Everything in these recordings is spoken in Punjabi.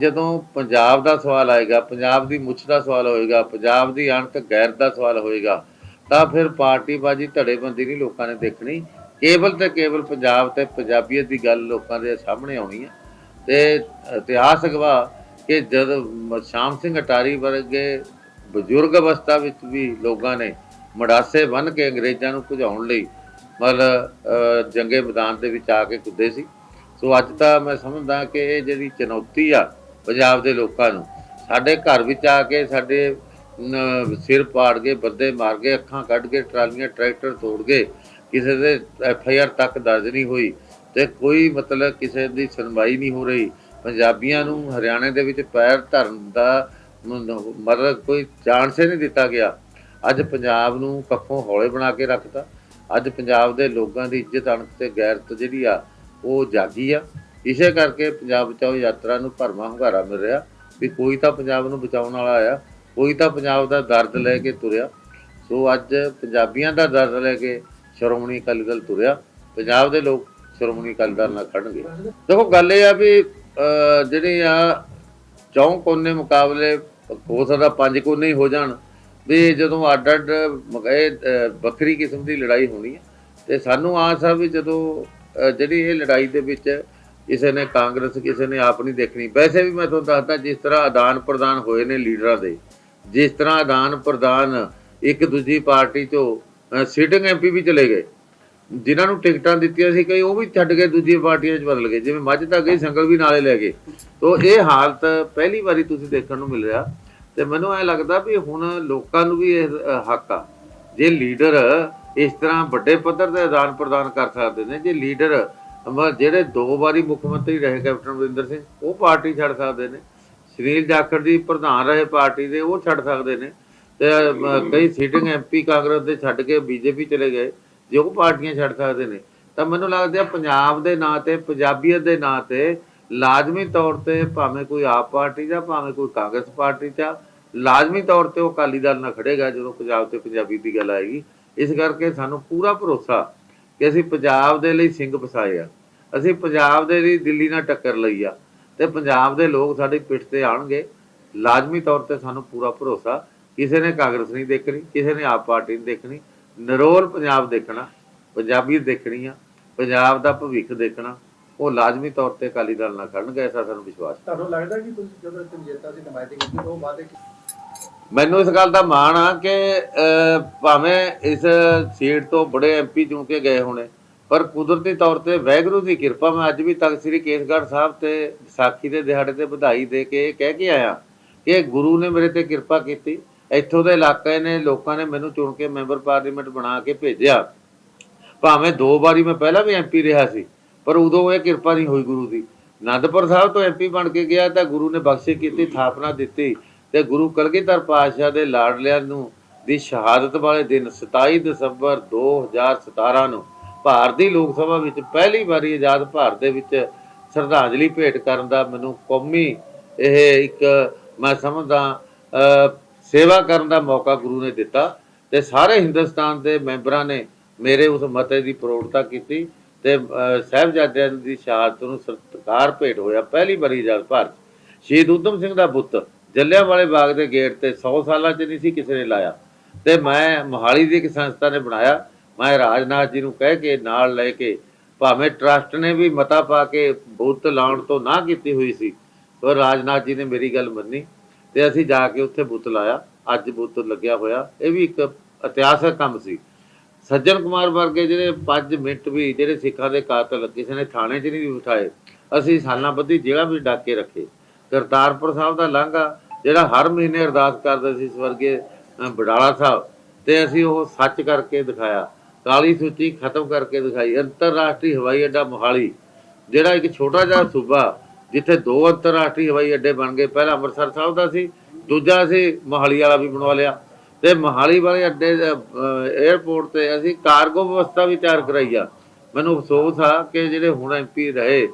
ਜਦੋਂ ਪੰਜਾਬ ਦਾ ਸਵਾਲ ਆਏਗਾ, ਪੰਜਾਬ ਦੀ ਮੁੱਛ ਦਾ ਸਵਾਲ ਹੋਏਗਾ, ਪੰਜਾਬ ਦੀ ਅਣਤ ਗੈਰ ਦਾ ਸਵਾਲ ਹੋਏਗਾ, ਤਾਂ ਫਿਰ ਪਾਰਟੀਬਾਜ਼ੀ ਧੜੇਬੰਦੀ ਨਹੀਂ ਲੋਕਾਂ ਨੇ ਦੇਖਣੀ। ਕੇਵਲ ਤੇ ਕੇਵਲ ਪੰਜਾਬ ਤੇ ਪੰਜਾਬੀਅਤ ਦੀ ਗੱਲ ਲੋਕਾਂ ਦੇ ਸਾਹਮਣੇ ਆਉਣੀ ਹੈ ਤੇ ਇਤਿਹਾਸ ਗਵਾ ਕਿ ਜਦ ਸ਼ਾਮ ਸਿੰਘ ਅਟਾਰੀ ਵਰਗੇ ਬਜ਼ੁਰਗ ਅਵਸਥਾ ਵਿੱਚ ਵੀ ਲੋਕਾਂ ਨੇ ਮੜਾਸੇ ਬੰਨ ਕੇ ਅੰਗਰੇਜ਼ਾਂ ਨੂੰ ਭਜਾਉਣ ਲਈ ਮਤਲਬ ਜੰਗੇ ਮੈਦਾਨ ਦੇ ਵਿੱਚ ਆ ਕੇ ਕੁੱਦੇ ਸੀ। ਸੋ ਅੱਜ ਤਾਂ ਮੈਂ ਸਮਝਦਾ ਕਿ ਇਹ ਜਿਹੜੀ ਚੁਣੌਤੀ ਆ ਪੰਜਾਬ ਦੇ ਲੋਕਾਂ ਨੂੰ। ਸਾਡੇ ਘਰ ਵਿੱਚ ਆ ਕੇ ਸਾਡੇ ਸਿਰ ਪਾੜ ਕੇ, ਬੰਦੇ ਮਾਰ ਕੇ, ਅੱਖਾਂ ਕੱਢ ਕੇ, ਟਰਾਲੀਆਂ, ਟਰੈਕਟਰ ਤੋੜ ਕੇ ਕਿਸੇ ਦੇ ਐਫ ਆਈ ਆਰ ਤੱਕ ਦਰਜ ਨਹੀਂ ਹੋਈ ਤੇ ਕੋਈ ਮਤਲਬ ਕਿਸੇ ਦੀ ਸੁਣਵਾਈ ਨਹੀਂ ਹੋ ਰਹੀ। ਪੰਜਾਬੀਆਂ ਨੂੰ ਹਰਿਆਣੇ ਦੇ ਵਿੱਚ ਪੈਰ ਧਰਨ ਦਾ ਮਤਲਬ ਕੋਈ ਚਾਂਸ ਹੀ ਨਹੀਂ ਦਿੱਤਾ ਗਿਆ। ਅੱਜ ਪੰਜਾਬ ਨੂੰ ਕੱਖੋਂ ਹੌਲੇ ਬਣਾ ਕੇ ਰੱਖਤਾ। ਅੱਜ ਪੰਜਾਬ ਦੇ ਲੋਕਾਂ ਦੀ ਇੱਜ਼ਤ, ਅਣਖ ਤੇ ਗੈਰਤ ਜਿਹੜੀ ਆ, ਉਹ ਜਾਗੀ ਆ। ਇਸੇ ਕਰਕੇ ਪੰਜਾਬ ਬਚਾਓ ਯਾਤਰਾ ਨੂੰ ਭਰਵਾਂ ਹੁੰਗਾਰਾ ਮਿਲ ਰਿਹਾ ਵੀ ਕੋਈ ਤਾਂ ਪੰਜਾਬ ਨੂੰ ਬਚਾਉਣ ਵਾਲਾ ਆਇਆ ਕੋਈ ਤਾਂ ਪੰਜਾਬ ਦਾ ਦਰਦ ਲੈ ਕੇ ਤੁਰਿਆ। ਸੋ ਅੱਜ ਪੰਜਾਬੀਆਂ ਦਾ ਦਰਦ ਲੈ ਕੇ ਸ਼੍ਰੋਮਣੀ ਅਕਾਲੀ ਦਲ ਤੁਰਿਆ ਪੰਜਾਬ ਦੇ ਲੋਕ ਸ਼੍ਰੋਮਣੀ ਅਕਾਲੀ ਦਲ ਨਾਲ ਖੜਨਗੇ। ਦੇਖੋ ਗੱਲ ਇਹ ਆ ਵੀ ਅਹ, ਜਿਹੜੇ ਆ ਚੌਂ ਕੋਨੇ ਮੁਕਾਬਲੇ ਹੋ ਸਕਦਾ ਪੰਜ ਕੋਨੇ ਹੀ ਹੋ ਜਾਣ ਵੀ ਜਦੋਂ ਅੱਡ ਅੱਡ ਇਹ ਵੱਖਰੀ ਕਿਸਮ ਦੀ ਲੜਾਈ ਹੋਣੀ ਹੈ ਤੇ ਸਾਨੂੰ ਆਸ ਆ ਵੀ ਜਦੋਂ ਜਿਹੜੀ ਇਹ ਲੜਾਈ ਦੇ ਵਿੱਚ ਕਿਸੇ ਨੇ ਕਾਂਗਰਸ, ਕਿਸੇ ਨੇ ਆਪ ਨਹੀਂ ਦੇਖਣੀ। ਵੈਸੇ ਵੀ ਮੈਂ ਤੁਹਾਨੂੰ ਦੱਸਦਾ, ਜਿਸ ਤਰ੍ਹਾਂ ਆਦਾਨ ਪ੍ਰਦਾਨ ਹੋਏ ਨੇ ਲੀਡਰਾਂ ਦੇ, ਜਿਸ ਤਰ੍ਹਾਂ ਆਦਾਨ ਪ੍ਰਦਾਨ ਇੱਕ ਦੂਜੀ ਪਾਰਟੀ ਤੋਂ ਸੀਟਿੰਗ ਐਮਪੀ ਵੀ ਚਲੇ ਗਏ, ਜਿਨ੍ਹਾਂ ਨੂੰ ਟਿਕਟਾਂ ਦਿੱਤੀਆਂ ਸੀ, ਕਈ ਉਹ ਵੀ ਛੱਡ ਕੇ ਦੂਜੀ ਪਾਰਟੀਆਂ 'ਚ ਬਦਲ ਗਏ, ਜਿਵੇਂ ਮੱਝ ਤਾਂ ਗਈ, ਸੰਗਲ ਵੀ ਨਾਲੇ ਲੈ ਗਏ। ਤੋਂ ਇਹ ਹਾਲਤ ਪਹਿਲੀ ਵਾਰੀ ਤੁਸੀਂ ਦੇਖਣ ਨੂੰ ਮਿਲ ਰਿਹਾ, ਤੇ ਮੈਨੂੰ ਐ ਲੱਗਦਾ ਵੀ ਹੁਣ ਲੋਕਾਂ ਨੂੰ ਵੀ ਇਹ ਹੱਕ ਆ। ਜੇ ਲੀਡਰ ਇਸ ਤਰ੍ਹਾਂ ਵੱਡੇ ਪੱਧਰ ਤੇ ਆਦਾਨ ਪ੍ਰਦਾਨ ਕਰ ਸਕਦੇ ਨੇ, ਜੇ ਲੀਡਰ ਅਮ ਜਿਹੜੇ ਦੋ ਵਾਰੀ ਮੁੱਖ ਮੰਤਰੀ ਰਹੇ ਕੈਪਟਨ ਅਮਰਿੰਦਰ ਸਿੰਘ, ਉਹ ਪਾਰਟੀ ਛੱਡ ਸਕਦੇ ਨੇ। ਸੁਨੀਲ ਜਾਖੜ ਜੀ ਪ੍ਰਧਾਨ ਰਹੇ ਪਾਰਟੀ ਦੇ, ਉਹ ਛੱਡ ਸਕਦੇ ਨੇ। ਤੇ ਕਈ ਸੀਟਿੰਗ ਐਮਪੀ ਕਾਂਗਰਸ ਦੇ ਛੱਡ ਕੇ ਬੀਜੇਪੀ ਚਲੇ ਗਏ, ਜੇ ਉਹ ਪਾਰਟੀਆਂ ਛੱਡ ਸਕਦੇ ਨੇ। ਤਾਂ ਮੈਨੂੰ ਲੱਗਦਾ ਪੰਜਾਬ ਦੇ ਨਾਂ ਤੇ, ਪੰਜਾਬੀਅਤ ਦੇ ਨਾਂ ਤੇ ਲਾਜ਼ਮੀ ਤੌਰ ਤੇ ਭਾਵੇਂ ਕੋਈ ਆਪ ਪਾਰਟੀ ਦਾ, ਭਾਵੇਂ ਕੋਈ ਕਾਂਗਰਸ ਪਾਰਟੀ ਦਾ, ਲਾਜ਼ਮੀ ਤੌਰ ਤੇ ਉਹ ਅਕਾਲੀ ਦਲ ਨਾਲ ਖੜੇਗਾ ਜਦੋਂ ਪੰਜਾਬ ਤੇ ਪੰਜਾਬੀ ਦੀ ਗੱਲ ਆਏਗੀ। ਇਸ ਕਰਕੇ ਸਾਨੂੰ ਪੂਰਾ ਭਰੋਸਾ ਕਿ ਅਸੀਂ ਪੰਜਾਬ ਦੇ ਲਈ ਸਿੰਘ ਵਸਾਏ ਆ। ਅਸੀਂ ਪੰਜਾਬ ਦੇ ਲਈ ਦਿੱਲੀ ਨਾਲ ਟੱਕਰ ਲਈ ਆ। ਤੇ ਪੰਜਾਬ ਦੇ ਲੋਕ ਸਾਡੀ ਪਿੱਠ ਤੇ ਆਣਗੇ ਲਾਜ਼ਮੀ ਤੌਰ ਤੇ ਸਾਨੂੰ ਪੂਰਾ ਭਰੋਸਾ। ਕਿਸੇ ਨੇ ਕਾਂਗਰਸ ਨਹੀਂ ਦੇਖਣੀ, ਕਿਸੇ ਨੇ ਆਪ ਪਾਰਟੀ ਨਹੀਂ ਦੇਖਣੀ। ਨਰੋਲ ਪੰਜਾਬ ਦੇਖਣਾ, ਪੰਜਾਬੀ ਦੇਖਣੀ ਆ। ਪੰਜਾਬ ਦਾ ਭਵਿੱਖ ਦੇਖਣਾ। ਉਹ ਲਾਜ਼ਮੀ ਤੌਰ ਤੇ ਅਕਾਲੀ ਦਲ ਨਾਲ ਖੜਨਗੇ, ਐਸਾ ਸਾਨੂੰ ਵਿਸ਼ਵਾਸ ਤੁਹਾਨੂੰ ਲੱਗਦਾ ਕਿ ਤੁਸੀਂ ਜਦੋਂ ਇੱਥੇ ਦੀ ਨੁਮਾਇੰਦਗੀ ਕੀਤੀ, ਉਹ ਵਾਅਦੇ ਮੈਨੂੰ ਇਸ ਗੱਲ ਦਾ ਮਾਣ ਆ ਕਿ ਭਾਵੇਂ ਇਸ ਸੀਟ ਤੋਂ ਬੜੇ ਐਮਪੀ ਚੁਣ ਕੇ ਗਏ ਹੋਣੇ, ਪਰ ਕੁਦਰਤੀ ਤੌਰ ਤੇ ਵੈਗਰੂ ਦੀ ਕਿਰਪਾ ਮੈਂ ਅੱਜ ਵੀ ਤਖਤ ਸ੍ਰੀ ਕੇਸਗੜ੍ਹ ਸਾਹਿਬ ਤੇ ਵਿਸਾਖੀ ਦੇ ਦਿਹਾੜੇ ਤੇ ਵਧਾਈ ਦੇ ਕੇ ਇਹ ਕਹਿ ਕੇ ਆਇਆ ਕਿ ਗੁਰੂ ਨੇ ਮੇਰੇ ਤੇ ਕਿਰਪਾ ਕੀਤੀ। ਇੱਥੋਂ ਦੇ ਇਲਾਕੇ ਨੇ, ਲੋਕਾਂ ਨੇ ਮੈਨੂੰ ਚੁਣ ਕੇ ਮੈਂਬਰ ਪਾਰਲੀਮੈਂਟ ਬਣਾ ਕੇ ਭੇਜਿਆ। ਭਾਵੇਂ ਦੋ ਵਾਰੀ ਮੈਂ ਪਹਿਲਾਂ ਵੀ ਐਮਪੀ ਰਿਹਾ ਸੀ, ਪਰ ਉਦੋਂ ਇਹ ਕਿਰਪਾ ਨਹੀਂ ਹੋਈ ਗੁਰੂ ਦੀ। ਅਨੰਦਪੁਰ ਸਾਹਿਬ ਤੋਂ ਐਮਪੀ ਬਣ ਕੇ ਗਿਆ ਤਾਂ ਗੁਰੂ ਨੇ ਬਖਸ਼ਿਸ਼ ਕੀਤੀ, ਥਾਪਨਾ ਦਿੱਤੀ। ਤੇ ਗੁਰੂ ਕਲਗੀਧਰ ਪਾਤਸ਼ਾਹ ਦੇ ਲਾਡਲਿਆਂ ਨੂੰ ਦੀ ਸ਼ਹਾਦਤ ਵਾਲੇ ਦਿਨ 27 ਦਸੰਬਰ 2017 ਨੂੰ ਭਾਰਤ ਦੀ ਲੋਕ ਸਭਾ ਵਿੱਚ ਪਹਿਲੀ ਵਾਰੀ ਆਜ਼ਾਦ ਭਾਰਤ ਦੇ ਵਿੱਚ ਸ਼ਰਧਾਂਜਲੀ ਭੇਟ ਕਰਨ ਦਾ ਮੈਨੂੰ ਕੌਮੀ ਇਹ ਇੱਕ ਮੈਂ ਸਮਝਦਾ ਸੇਵਾ ਕਰਨ ਦਾ ਮੌਕਾ ਗੁਰੂ ਨੇ ਦਿੱਤਾ ਤੇ ਸਾਰੇ ਹਿੰਦੁਸਤਾਨ ਦੇ ਮੈਂਬਰਾਂ ਨੇ ਮੇਰੇ ਉਸ ਮਤੇ ਦੀ ਪ੍ਰੋੜਤਾ ਕੀਤੀ ਤੇ ਅਹ, ਸਾਹਿਬਜ਼ਾਦਿਆਂ ਦੀ ਸ਼ਹਾਦਤ ਨੂੰ ਸਤਿਕਾਰ ਭੇਟ ਹੋਇਆ ਪਹਿਲੀ ਵਾਰੀ ਆਜ਼ਾਦ ਭਾਰਤ। ਸ਼ਹੀਦ ਊਧਮ ਸਿੰਘ ਦਾ ਬੁੱਤ ਜੱਲਿਆਂਵਾਲੇ ਬਾਗ ਦੇ ਗੇਟ ਤੇ 100 ਸਾਲਾਂ 'ਚ ਨਹੀਂ ਸੀ ਕਿਸੇ ਨੇ ਲਾਇਆ। ਤੇ ਮੈਂ ਮੋਹਾਲੀ ਦੀ ਇੱਕ ਸੰਸਥਾ ਨੇ ਬਣਾਇਆ। ਮੈਂ ਰਾਜਨਾਥ ਜੀ ਨੂੰ ਕਹਿ ਕੇ ਨਾਲ ਲੈ ਕੇ ਭਾਵੇਂ ਟਰਸਟ ਨੇ ਵੀ ਮਤਾ ਪਾ ਕੇ ਬੁੱਤ ਲਾਉਣ ਤੋਂ ਨਾ ਕੀਤੀ ਹੋਈ ਸੀ, ਪਰ ਰਾਜਨਾਥ ਜੀ ਨੇ ਮੇਰੀ ਗੱਲ ਮੰਨੀ ਤੇ ਅਸੀਂ ਜਾ ਕੇ ਉੱਥੇ ਬੁੱਤ ਲਾਇਆ। ਅੱਜ ਬੁੱਤ ਲੱਗਿਆ ਹੋਇਆ। ਇਹ ਵੀ ਇੱਕ ਇਤਿਹਾਸਕ ਕੰਮ ਸੀ। ਸੱਜਣ ਕੁਮਾਰ ਵਰਗੇ ਜਿਹੜੇ 5 ਮਿੰਟ ਵੀ ਜਿਹੜੇ ਸਿੱਖਾਂ ਦੇ ਕਾਤਲ ਕਿਸੇ ਨੇ ਥਾਣੇ 'ਚ ਨਹੀਂ ਬਿਠਾਏ, ਅਸੀਂ ਸਾਲਾਂ ਬੱਧੀ ਜੇਲ੍ਹਾਂ ਵਿੱਚ ਡਾਕ ਕੇ ਰੱਖੇ। ਕਰਤਾਰਪੁਰ ਸਾਹਿਬ ਦਾ ਲਾਂਘਾ ਜਿਹੜਾ ਹਰ ਮਹੀਨੇ ਅਰਦਾਸ ਕਰਦੇ ਸੀ ਸਵਰਗੇ ਅ, ਬਡਾਲਾ ਸਾਹਿਬ ਤੇ ਅਸੀਂ ਉਹ ਸੱਚ ਕਰਕੇ ਦਿਖਾਇਆ ਕਾਲੀ ਸੂਚੀ ਖਤਮ ਕਰਕੇ ਦਿਖਾਈ ਅੰਤਰਰਾਸ਼ਟਰੀ ਹਵਾਈ ਅੱਡਾ ਮੋਹਾਲੀ ਜਿਹੜਾ ਇੱਕ ਛੋਟਾ ਜਿਹਾ ਸੂਬਾ ਜਿੱਥੇ ਦੋ ਅੰਤਰਰਾਸ਼ਟਰੀ ਹਵਾਈ ਅੱਡੇ ਬਣ ਗਏ ਪਹਿਲਾ ਅੰਮ੍ਰਿਤਸਰ ਸਾਹਿਬ ਦਾ ਸੀ ਦੂਜਾ ਅਸੀਂ ਮੋਹਾਲੀ ਵਾਲਾ ਵੀ ਬਣਵਾ ਲਿਆ ਤੇ ਮੋਹਾਲੀ ਵਾਲੇ ਅੱਡੇ 에ਅਰਪੋਰਟ ਤੇ ਅਸੀਂ ਕਾਰਗੋ ਵਿਵਸਥਾ ਵੀ ਤਿਆਰ ਕਰਾਈ ਆ। ਮੈਨੂੰ ਅਫਸੋਸ ਆ ਕਿ ਜਿਹੜੇ ਹੁਣ ਐਮਪੀ ਰਹੇ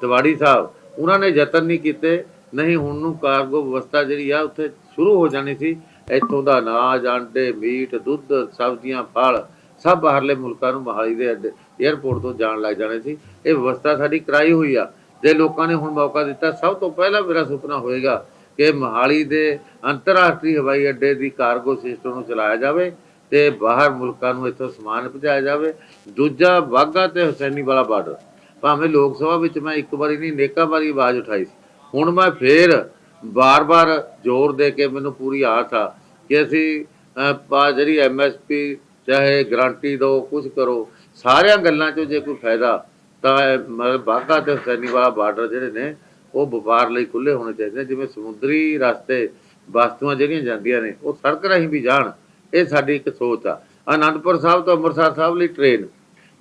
ਤਿਵਾੜੀ ਸਾਹਿਬ ਉਹਨਾਂ ਨੇ ਯਤਨ ਨਹੀਂ ਕੀਤੇ ਨਹੀਂ, ਹੁਣ ਨੂੰ ਕਾਰਗੋ ਵਿਵਸਥਾ ਜਿਹੜੀ ਆ, ਉੱਥੇ ਸ਼ੁਰੂ ਹੋ ਜਾਣੀ ਸੀ। ਇੱਥੋਂ ਦਾ ਅਨਾਜ ਆਂਡੇ ਮੀਟ, ਦੁੱਧ, ਸਬਜ਼ੀਆਂ, ਫਲ, ਸਭ ਬਾਹਰਲੇ ਮੁਲਕਾਂ ਨੂੰ ਮੋਹਾਲੀ ਦੇ ਅੱਡੇ 에ਅਰਪੋਰਟ ਤੋਂ ਜਾਣ ਲੱਗ ਜਾਣੇ ਸੀ। ਇਹ ਵਿਵਸਥਾ ਸਾਡੀ ਕਰਾਈ ਹੋਈ ਆ। ਜੇ ਲੋਕਾਂ ਨੇ ਹੁਣ ਮੌਕਾ ਦਿੱਤਾ, ਸਭ ਤੋਂ ਪਹਿਲਾਂ ਮੇਰਾ ਸੁਪਨਾ ਹੋਏਗਾ ਕਿ ਮਹਾਲੀ ਦੇ ਅੰਤਰਰਾਸ਼ਟਰੀ ਹਵਾਈ ਅੱਡੇ ਦੀ ਕਾਰਗੋ ਸਿਸਟਮ ਨੂੰ ਚਲਾਇਆ ਜਾਵੇ ਤੇ ਬਾਹਰ ਮੁਲਕਾਂ ਨੂੰ ਇੱਥੋਂ ਸਮਾਨ ਪਹੁੰਚਾਇਆ ਜਾਵੇ। ਦੂਜਾ ਵਾਹਗਾ ਤੇ ਹੁਸੈਨੀ ਵਾਲਾ ਬਾਰਡਰ। ਭਾਵੇਂ ਲੋਕ ਸਭਾ ਵਿੱਚ ਮੈਂ ਇੱਕ ਵਾਰੀ ਨਹੀਂ, ਨੇਕਾਂ ਵਾਰੀ ਆਵਾਜ਼ ਉਠਾਈ ਸੀ। ਹੁਣ ਮੈਂ ਫੇਰ ਬਾਰ-ਬਾਰ ਜ਼ੋਰ ਦੇ ਕੇ ਮੈਨੂੰ ਪੂਰੀ ਆਸ ਆ ਕਿ ਅਸੀਂ ਅਹ, ਪਾ ਜਿਹੜੀ ਐਮਐਸਪੀ ਚਾਹੇ ਗਰੰਟੀ ਦਿਓ ਕੁਝ ਕਰੋ ਸਾਰਿਆਂ ਗੱਲਾਂ 'ਚੋਂ ਜੇ ਕੋਈ ਫਾਇਦਾ ਤਾਂ ਇਹ ਮਤਲਬ ਬਾਘਾ ਤੇ ਹਸੈਨੀਵਾਲਾ ਬਾਰਡਰ ਜਿਹੜੇ ਨੇ ਉਹ ਵਪਾਰ ਲਈ ਖੁੱਲੇ ਹੋਣੇ ਚਾਹੀਦੇ ਨੇ। ਜਿਵੇਂ ਸਮੁੰਦਰੀ ਰਸਤੇ ਵਸਤੂਆਂ ਜਿਹੜੀਆਂ ਜਾਂਦੀਆਂ ਨੇ ਉਹ ਸੜਕ ਰਾਹੀਂ ਵੀ ਜਾਣ ਇਹ ਸਾਡੀ ਇੱਕ ਸੋਚ ਆ। ਅਨੰਦਪੁਰ ਸਾਹਿਬ ਤੋਂ ਅੰਮ੍ਰਿਤਸਰ ਸਾਹਿਬ ਲਈ ਟ੍ਰੇਨ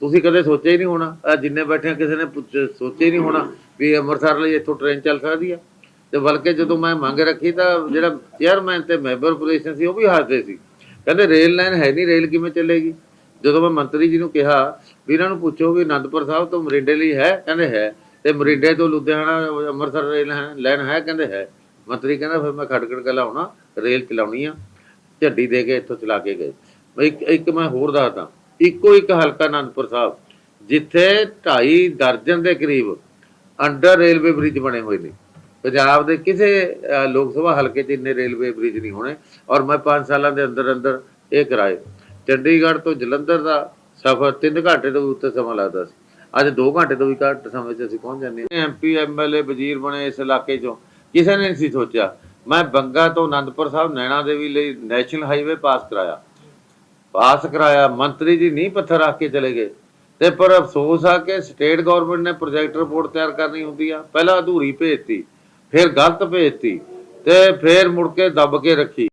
ਤੁਸੀਂ ਕਦੇ ਸੋਚਿਆ ਹੀ ਨਹੀਂ ਹੋਣਾ। ਆਹ ਜਿੰਨੇ ਬੈਠੇ ਆ, ਕਿਸੇ ਨੇ ਪੁੱਛ- ਸੋਚਿਆ ਹੀ ਨਹੀਂ ਹੋਣਾ ਵੀ ਅੰਮ੍ਰਿਤਸਰ ਲਈ ਇੱਥੋਂ ਟ੍ਰੇਨ ਚੱਲ ਸਕਦੀ ਆ। ਤੇ ਬਲਕਿ ਜਦੋਂ ਮੈਂ ਮੰਗ ਰੱਖੀ ਤਾਂ ਜਿਹੜਾ ਚੇਅਰਮੈਨ ਤੇ ਮੈਂਬਰ ਪੋਜੀਸ਼ਨ ਸੀ ਉਹ ਵੀ ਹੱਸਦੇ ਸੀ। ਕਹਿੰਦੇ ਰੇਲ ਲਾਈਨ ਹੈ ਨਹੀਂ ਰੇਲ ਕਿਵੇਂ ਚੱਲੇਗੀ? ਜਦੋਂ ਮੈਂ ਮੰਤਰੀ ਜੀ ਨੂੰ ਕਿਹਾ ਵੀ ਇਹਨਾਂ ਨੂੰ ਪੁੱਛੋ ਵੀ ਅਨੰਦਪੁਰ ਸਾਹਿਬ ਤੋਂ ਮਰਿੰਡੇ ਲਈ ਹੈ? ਕਹਿੰਦੇ ਹੈ। ਤੇ ਮਰਿੰਡੇ ਤੋਂ ਲੁਧਿਆਣਾ ਅੰਮ੍ਰਿਤਸਰ ਰੇਲ ਹੈ ਲਾਈਨ ਹੈ ਕਹਿੰਦੇ ਹੈ। ਮੰਤਰੀ ਕਹਿੰਦਾ ਫਿਰ ਮੈਂ ਖਟਕੜ ਕੇ ਲਾਉਣਾ ਰੇਲ ਚਲਾਉਣੀ ਆ। ਝੱਡੀ ਦੇ ਕੇ ਇੱਥੋਂ ਚਲਾ ਕੇ ਗਏ। ਇੱਕ ਇੱਕ ਮੈਂ ਹੋਰ ਦੱਸਦਾ। ਇੱਕੋ ਇੱਕ ਹਲਕਾ ਅਨੰਦਪੁਰ ਸਾਹਿਬ, ਜਿੱਥੇ 2.5 ਦਰਜਨ ਦੇ ਕਰੀਬ ਅੰਡਰ ਰੇਲਵੇ ਬ੍ਰਿਜ ਬਣੇ ਹੋਏ ਨੇ। ਪੰਜਾਬ ਦੇ ਕਿਸੇ ਲੋਕ ਸਭਾ ਹਲਕੇ 'ਚ ਇੰਨੇ ਰੇਲਵੇ ਬ੍ਰਿਜ ਨਹੀਂ ਹੋਣੇ ਔਰ ਮੈਂ 5 ਸਾਲਾਂ ਦੇ ਅੰਦਰ ਅੰਦਰ ਇਹ ਕਰਾਏ। ਚੰਡੀਗੜ੍ਹ ਤੋਂ ਜਲੰਧਰ ਦਾ ਸਫ਼ਰ 3 ਘੰਟੇ ਤੋਂ ਵੀ ਉੱਤੇ ਸਮਾਂ ਲੱਗਦਾ ਸੀ। ਅੱਜ 2 ਘੰਟੇ ਤੋਂ ਵੀ ਘੱਟ ਸਮੇਂ 'ਚ ਅਸੀਂ ਪਹੁੰਚ ਜਾਂਦੇ ਹਾਂ। ਐਮਪੀ ਐਮਐਲਏ ਵਜ਼ੀਰ ਬਣੇ ਇਸ ਇਲਾਕੇ 'ਚੋਂ। ਕਿਸੇ ਨੇ ਨਹੀਂ ਸੀ ਸੋਚਿਆ। ਮੈਂ ਬੰਗਾ ਤੋਂ ਆਨੰਦਪੁਰ ਸਾਹਿਬ ਨੈਣਾ ਦੇਵੀ ਲਈ ਨੈਸ਼ਨਲ ਹਾਈਵੇ ਪਾਸ ਕਰਾਇਆ। ਪਾਸ ਕਰਾਇਆ, ਮੰਤਰੀ ਜੀ ਨਹੀਂ ਪੱਥਰ ਰੱਖ ਕੇ ਚਲੇ ਗਏ। ਤੇ ਪਰ ਅਫਸੋਸ ਆ ਕਿ ਸਟੇਟ ਗਵਰਨਮੈਂਟ ਨੇ ਪ੍ਰੋਜੈਕਟ ਰਿਪੋਰਟ ਤਿਆਰ ਕਰਨੀ ਹੁੰਦੀ ਆ। ਪਹਿਲਾਂ ਅਧੂਰੀ ਭੇਜਤੀ, ਫਿਰ ਗਲਤ ਭੇਜਤੀ, ਤੇ ਫਿਰ ਮੁੜ ਕੇ ਦੱਬ ਕੇ ਰੱਖੀ।